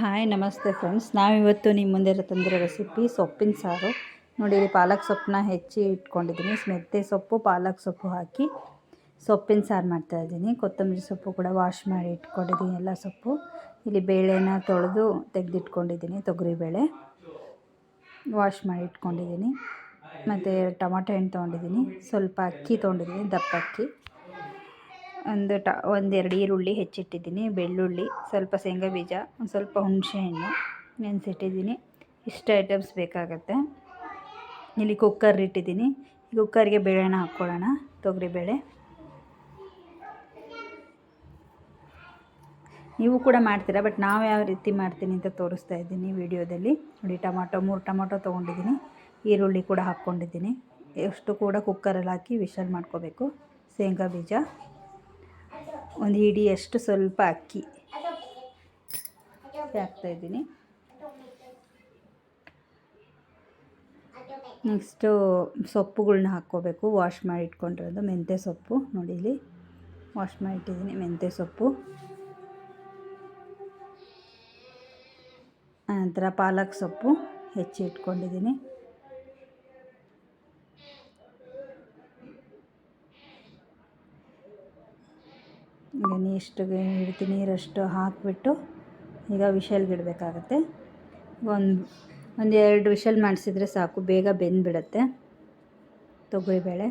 Hi, ನಮಸ್ತೆ friends ನಾವಿವತ್ತು ನಿಮ್ಮ ಮುಂದೆ ತಂದಿರೋ ರೆಸಿಪಿ ಸೊಪ್ಪಿನ ಸಾರು. ನೋಡಿ ಇಲ್ಲಿ ಪಾಲಕ್ ಸೊಪ್ಪನ್ನ ಹೆಚ್ಚಿ ಇಟ್ಕೊಂಡಿದ್ದೀನಿ. ಮೆಂತ್ಯ ಸೊಪ್ಪು, ಪಾಲಕ್ ಸೊಪ್ಪು ಹಾಕಿ ಸೊಪ್ಪಿನ ಸಾರು ಮಾಡ್ತಾಯಿದ್ದೀನಿ ಕೊತ್ತಂಬರಿ ಸೊಪ್ಪು ಕೂಡ ವಾಶ್ ಮಾಡಿ ಇಟ್ಕೊಂಡಿದ್ದೀನಿ, ಎಲ್ಲ ಸೊಪ್ಪು. ಇಲ್ಲಿ ಬೇಳೆನ ತೊಳೆದು ತೆಗೆದಿಟ್ಕೊಂಡಿದ್ದೀನಿ, ತೊಗರಿಬೇಳೆ. ವಾಶ್ ಮಾಡಿ ಇಟ್ಕೊಂಡಿದ್ದೀನಿ. ಮತ್ತು ಟೊಮಾಟೊ ಹಣ್ಣು ತೊಗೊಂಡಿದ್ದೀನಿ. ಸ್ವಲ್ಪ ಅಕ್ಕಿ ತೊಗೊಂಡಿದ್ದೀನಿ, ದಪ್ಪ ಅಕ್ಕಿ. ಒಂದು ಟ, ಒಂದೆರಡು ಈರುಳ್ಳಿ ಹೆಚ್ಚಿಟ್ಟಿದ್ದೀನಿ, ಬೆಳ್ಳುಳ್ಳಿ, ಸ್ವಲ್ಪ ಶೇಂಗಾ ಬೀಜ, ಒಂದು ಸ್ವಲ್ಪ ಹುಣಸೆಹಣ್ಣು ನೆನೆಸಿಟ್ಟಿದ್ದೀನಿ. ಇಷ್ಟು ಐಟಮ್ಸ್ ಬೇಕಾಗತ್ತೆ. ಇಲ್ಲಿ ಕುಕ್ಕರ್ ಇಟ್ಟಿದ್ದೀನಿ. ಕುಕ್ಕರ್ಗೆ ಬೇಳೆನ ಹಾಕ್ಕೊಳ್ಳೋಣ ತೊಗರಿಬೇಳೆ. ನೀವು ಕೂಡ ಮಾಡ್ತೀರಾ, ಬಟ್ ನಾವು ಯಾವ ರೀತಿ ಮಾಡ್ತೀನಿ ಅಂತ ತೋರಿಸ್ತಾ ಇದ್ದೀನಿ ವಿಡಿಯೋದಲ್ಲಿ. ನೋಡಿ, ಟೊಮಾಟೊ, ಮೂರು ಟೊಮೊಟೊ ತೊಗೊಂಡಿದ್ದೀನಿ. ಈರುಳ್ಳಿ ಕೂಡ ಹಾಕ್ಕೊಂಡಿದ್ದೀನಿ ಎಷ್ಟು ಕೂಡ ಕುಕ್ಕರಲ್ಲಿ ಹಾಕಿ ವಿಶಲ್ ಮಾಡ್ಕೋಬೇಕು. ಶೇಂಗಾ ಬೀಜ. ಒಂದು ಹಿಡಿಯಷ್ಟು ಸ್ವಲ್ಪ ಅಕ್ಕಿ. ಹಾಕ್ತಾಯಿದ್ದೀನಿ ನೆಕ್ಸ್ಟು ಸೊಪ್ಪುಗಳನ್ನ ಹಾಕ್ಕೋಬೇಕು. ವಾಶ್ ಮಾಡಿ ಇಟ್ಕೊಂಡಿರೋದು ಮೆಂತ್ಯ ಸೊಪ್ಪು. ನೋಡಿ ಇಲ್ಲಿ. ವಾಶ್ ಮಾಡಿ ಇಟ್ಟಿದ್ದೀನಿ ಮೆಂತ್ಯ ಸೊಪ್ಪು. ನಂತರ ಪಾಲಕ್ ಸೊಪ್ಪು ಹೆಚ್ಚಿ ಇಟ್ಕೊಂಡಿದ್ದೀನಿ. ಈಗ ಎಷ್ಟು ಇಡ್ತೀನಿ ನೀರಷ್ಟು ಹಾಕಿಬಿಟ್ಟು ಈಗ ವಿಷಲ್ಗೆ ಇಡಬೇಕಾಗತ್ತೆ ಒಂದು ಒಂದು ಎರಡು ವಿಷಲ್ ಮಾಡಿಸಿದ್ರೆ ಸಾಕು, ಬೇಗ ಬೆಂದುಬಿಡತ್ತೆ ತೊಗರಿಬೇಳೆ.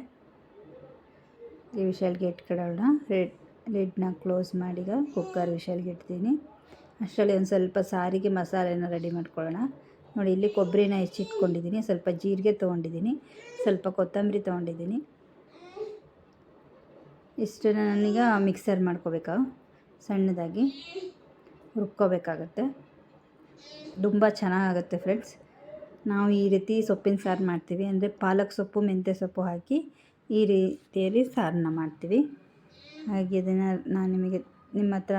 ಈ ವಿಷಲ್ಗೆ ಇಟ್ಕೊಳ್ಳೋಣ ರೆಡ್, ಲಿಡ್ನ ಕ್ಲೋಸ್ ಮಾಡಿ ಈಗ ಕುಕ್ಕರ್ ವಿಷಲ್ಗೆ ಇಡ್ತೀನಿ ಅಷ್ಟರಲ್ಲಿ ಒಂದು ಸ್ವಲ್ಪ ಸಾರಿಗೆ ಮಸಾಲೆನ ರೆಡಿ ಮಾಡ್ಕೊಳ್ಳೋಣ. ನೋಡಿ, ಇಲ್ಲಿ ಕೊಬ್ಬರಿನ ಹೆಚ್ಚಿಟ್ಕೊಂಡಿದ್ದೀನಿ, ಸ್ವಲ್ಪ ಜೀರಿಗೆ ತೊಗೊಂಡಿದ್ದೀನಿ, ಸ್ವಲ್ಪ ಕೊತ್ತಂಬರಿ ತೊಗೊಂಡಿದ್ದೀನಿ. ಇಷ್ಟು ನಾನೀಗ ಮಿಕ್ಸರ್ ಮಾಡ್ಕೋಬೇಕು? ಸಣ್ಣದಾಗಿ ರುಬ್ಕೋಬೇಕಾಗತ್ತೆ. ತುಂಬ ಚೆನ್ನಾಗುತ್ತೆ ಫ್ರೆಂಡ್ಸ್. ನಾವು ಈ ರೀತಿ ಸೊಪ್ಪಿನ ಸಾರು ಮಾಡ್ತೀವಿ. ಅಂದರೆ ಪಾಲಕ್ ಸೊಪ್ಪು, ಮೆಂತ್ಯ ಸೊಪ್ಪು ಹಾಕಿ ಈ ರೀತಿಯಲ್ಲಿ ಸಾರನ್ನ ಮಾಡ್ತೀವಿ. ಹಾಗೆ ಇದನ್ನು ನಾನು ನಿಮಗೆ ನಿಮ್ಮ ಹತ್ರ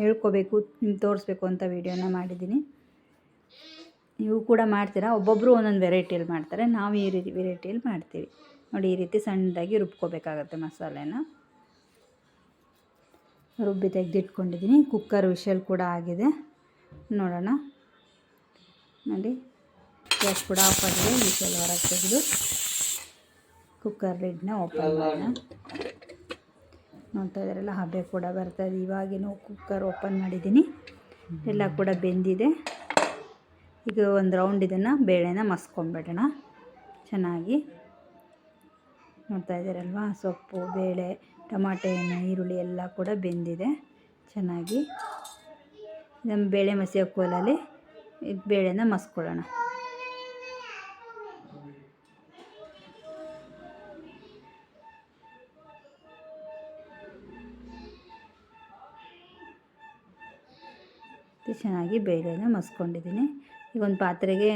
ಹೇಳ್ಕೋಬೇಕು, ನಿಮ್ಗೆ ತೋರಿಸ್ಬೇಕು ಅಂತ ವೀಡಿಯೋನ ಮಾಡಿದ್ದೀನಿ. ನೀವು ಕೂಡ ಮಾಡ್ತೀರಾ? ಒಬ್ಬೊಬ್ಬರು ಒಂದೊಂದು ವೆರೈಟಿಯಲ್ಲಿ ಮಾಡ್ತಾರೆ. ನಾವು ಈ ರೀತಿ ವೆರೈಟಿಯಲ್ಲಿ ಮಾಡ್ತೀವಿ. ನೋಡಿ, ಈ ರೀತಿ ಸಣ್ಣದಾಗಿ ರುಬ್ಕೋಬೇಕಾಗತ್ತೆ ಮಸಾಲೆನ. ರುಬ್ಬಿ ತೆಗೆದಿಟ್ಕೊಂಡಿದ್ದೀನಿ. ಕುಕ್ಕರ್ ವಿಷಲ್ ಕೂಡ ಆಗಿದೆ. ನೋಡೋಣ. ನೋಡಿ, ಗ್ಯಾಸ್ ಕೂಡ ಆಫ್ ಆಗಿದೆ. ವಿಷಲ್ ಹೊರಗೆ ತೆಗೆದು ಕುಕ್ಕರ್ ಲಿಡ್ನ ಓಪನ್ ಮಾಡೋಣ. ನೋಡ್ತಾ ಇದ್ರೆಲ್ಲ ಹಬೆ ಕೂಡ ಬರ್ತಾ ಇದೆ. ಇವಾಗಿನೂ ಕುಕ್ಕರ್ ಓಪನ್ ಮಾಡಿದ್ದೀನಿ. ಎಲ್ಲ ಕೂಡ ಬೆಂದಿದೆ. ಈಗ ಒಂದು ರೌಂಡ್ ಇದನ್ನು ಬೇಳೆನ ಮಸ್ಕೊಂಡ್ಬಿಡೋಣ ಚೆನ್ನಾಗಿ. ನೋಡ್ತಾ ಇದ್ದೀರಲ್ವಾ? ಸೊಪ್ಪು, ಬೇಳೆ, ಟಮಾಟೆ ಹಣ್ಣು ಈರುಳ್ಳಿ ಎಲ್ಲ ಕೂಡ ಬೆಂದಿದೆ. ಚೆನ್ನಾಗಿ. ನಮ್ಮ ಬೇಳೆ ಮಸಿಯ ಕೋಲಲ್ಲಿ ಬೇಳೆನ ಮಸ್ಕೊಳ್ಳೋಣ. ಚೆನ್ನಾಗಿ ಬೇಳೆನ ಮಸ್ಕೊಂಡಿದ್ದೀನಿ. ಈಗ ಒಂದು ಪಾತ್ರೆಗೆ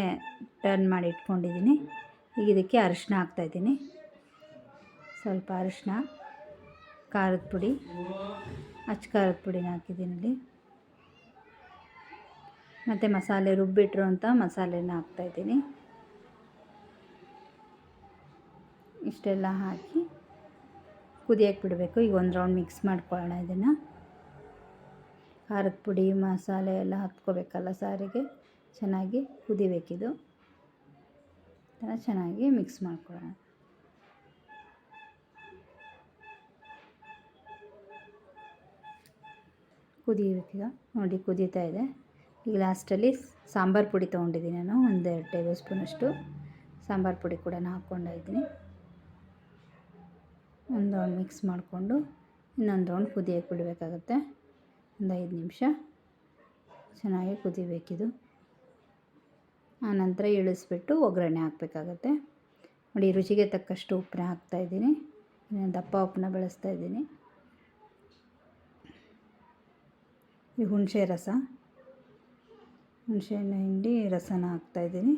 ಟರ್ನ್ ಮಾಡಿ ಇಟ್ಕೊಂಡಿದ್ದೀನಿ. ಈಗ ಇದಕ್ಕೆ ಅರಿಶಿನ ಹಾಕ್ತಾಯಿದ್ದೀನಿ ಸ್ವಲ್ಪ ಅರಿಶಿನ ಖಾರದ ಪುಡಿ, ಅಚ್ಚ ಖಾರದ ಪುಡಿನ ಹಾಕಿದ್ದೀನಿ ಇಲ್ಲಿ. ಮತ್ತು ಮಸಾಲೆ ರುಬ್ಬಿಟ್ಟಿರುವಂಥ ಮಸಾಲೆನ ಹಾಕ್ತಾಯಿದ್ದೀನಿ ಇಷ್ಟೆಲ್ಲ ಹಾಕಿ ಕುದಿಯಕ್ಕೆ ಬಿಡಬೇಕು. ಈಗ ಒಂದು ರೌಂಡ್ ಮಿಕ್ಸ್ ಮಾಡ್ಕೊಳ್ಳೋಣ ಇದನ್ನು. ಖಾರದ ಪುಡಿ, ಮಸಾಲೆ ಎಲ್ಲ ಹತ್ಕೋಬೇಕಲ್ಲ ಸಾರಿಗೆ. ಚೆನ್ನಾಗಿ ಕುದಿಬೇಕಿದು. ಚೆನ್ನಾಗಿ ಮಿಕ್ಸ್ ಮಾಡ್ಕೊಳ್ಳೋಣ. ಕುದಿಬೇಕೀಗ ನೋಡಿ ಕುದೀತಾ ಇದೆ. ಈಗ ಲಾಸ್ಟಲ್ಲಿ ಸಾಂಬಾರು ಪುಡಿ ತೊಗೊಂಡಿದ್ದೀನಿ ನಾನು ಒಂದೆರಡು ಟೇಬಲ್ ಸ್ಪೂನಷ್ಟು ಸಾಂಬಾರು ಪುಡಿ ಕೂಡ ಹಾಕ್ಕೊಂಡಿದ್ದೀನಿ ಒಂದು ರೌಂಡ್ ಮಿಕ್ಸ್ ಮಾಡಿಕೊಂಡು ಇನ್ನೊಂದು ರೌಂಡ್ ಕುದಿಯೋಕೆ ಬಿಡಬೇಕಾಗತ್ತೆ. ಒಂದು ಐದು ನಿಮಿಷ. ಚೆನ್ನಾಗಿ ಕುದಿಬೇಕಿದು. ಆನಂತರ ಇಳಿಸ್ಬಿಟ್ಟು ಒಗ್ಗರಣೆ ಹಾಕಬೇಕಾಗತ್ತೆ. ನೋಡಿ ರುಚಿಗೆ ತಕ್ಕಷ್ಟು ಉಪ್ಪನ್ನ ಹಾಕ್ತಾಯಿದ್ದೀನಿ ದಪ್ಪ ಉಪ್ಪನ್ನ ಬಳಸ್ತಾಯಿದ್ದೀನಿ ಇದ್ದೀನಿ. ಈ ಹುಣಸೆ ರಸ. ಹುಣಸೆಹಣ್ಣು ಹಿಂಡಿ ರಸನ ಹಾಕ್ತಾಯಿದ್ದೀನಿ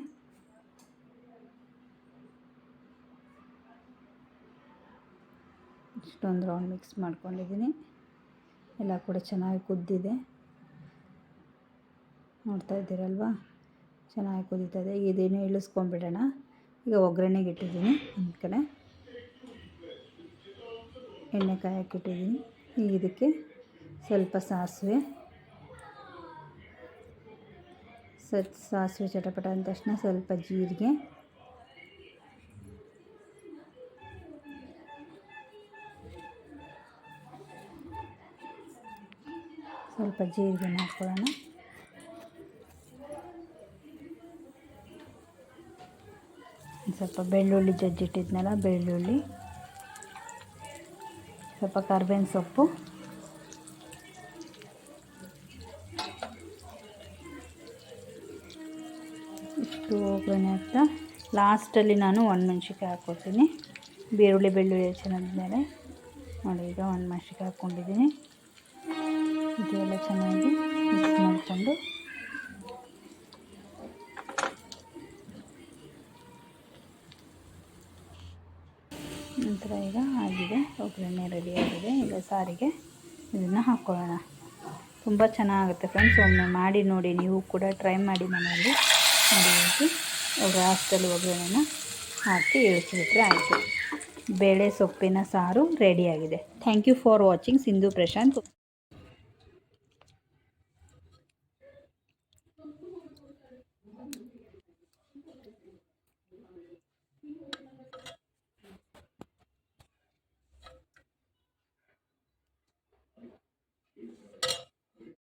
ಇಷ್ಟೊಂದು ರೌಂಡ್ ಮಿಕ್ಸ್ ಮಾಡ್ಕೊಂಡಿದ್ದೀನಿ. ಎಲ್ಲ ಕೂಡ ಚೆನ್ನಾಗಿ ಕುದ್ದಿದೆ. ನೋಡ್ತಾ ಇದ್ದೀರಲ್ವಾ? ಚೆನ್ನಾಗಿ ಕುದೀತಾ ಇದೆ. ಇದನ್ನು ಇಳಿಸ್ಕೊಂಬಿಡೋಣ ಈಗ ಒಗ್ಗರಣೆಗೆ ಇಟ್ಟಿದ್ದೀನಿ ಒಂದು ಕಡೆ. ಎಣ್ಣೆ ಕಾಯಕ್ಕಿಟ್ಟಿದ್ದೀನಿ ಈಗ ಇದಕ್ಕೆ ಸ್ವಲ್ಪ ಸಾಸಿವೆ. ಸಾಸಿವೆ ಚಟಪಟ ಅಂದ ತಕ್ಷಣ ಸ್ವಲ್ಪ ಜೀರಿಗೆ. ಸ್ವಲ್ಪ ಜೀರಿಗೆ ಹಾಕ್ಕೊಳ್ಳೋಣ ಸ್ವಲ್ಪ ಬೆಳ್ಳುಳ್ಳಿ ಜಜ್ಜಿಟ್ಟಿದ್ನಲ್ಲ, ಬೆಳ್ಳುಳ್ಳಿ. ಸ್ವಲ್ಪ ಕರ್ಬೇವಿನ ಸೊಪ್ಪು ಇಷ್ಟು ಒಗ್ಗರಣೆ ಹಾಕ್ತಾ ಲಾಸ್ಟಲ್ಲಿ ನಾನು ಒಣಮೆಣ್ಸಿಕಾಯಿ ಹಾಕ್ಕೊಳ್ತೀನಿ ಬೇರುಳ್ಳಿ ಬೆಳ್ಳುಳ್ಳಿ ಚೆನ್ನಾದ್ಮೇಲೆ ನೋಡಿ, ಈಗ ಒಣಮೆಣ್ಸಿಕಾಯಿ ಹಾಕ್ಕೊಂಡಿದ್ದೀನಿ. ಇದೆಲ್ಲ ಚೆನ್ನಾಗಿ ಮಿಕ್ಸ್ ಮಾಡಿಕೊಂಡು. ನಂತರ ಈಗ ಆಗಿದೆ. ಒಗ್ಗರಣೆ ಆಗಿದೆ. ಈಗ ಸಾರಿಗೆ ಇದನ್ನು ಹಾಕ್ಕೊಳ್ಳೋಣ. ತುಂಬ ಚೆನ್ನಾಗುತ್ತೆ ಫ್ರೆಂಡ್ಸ್ ಒಮ್ಮೆ ಮಾಡಿ ನೋಡಿ, ನೀವು ಕೂಡ ಟ್ರೈ ಮಾಡಿ ಮನೆಯಲ್ಲಿ. ನೋಡಿ ಲಾಸ್ಟಲ್ಲಿ ಒಗ್ಗರಣೆನ ಹಾಕಿ ಇಳಿಸಿಬಿಟ್ರೆ ಆಯಿತು. ಬೇಳೆ ಸೊಪ್ಪಿನ ಸಾರು ರೆಡಿಯಾಗಿದೆ thank you for watching Sindhu Prashanth.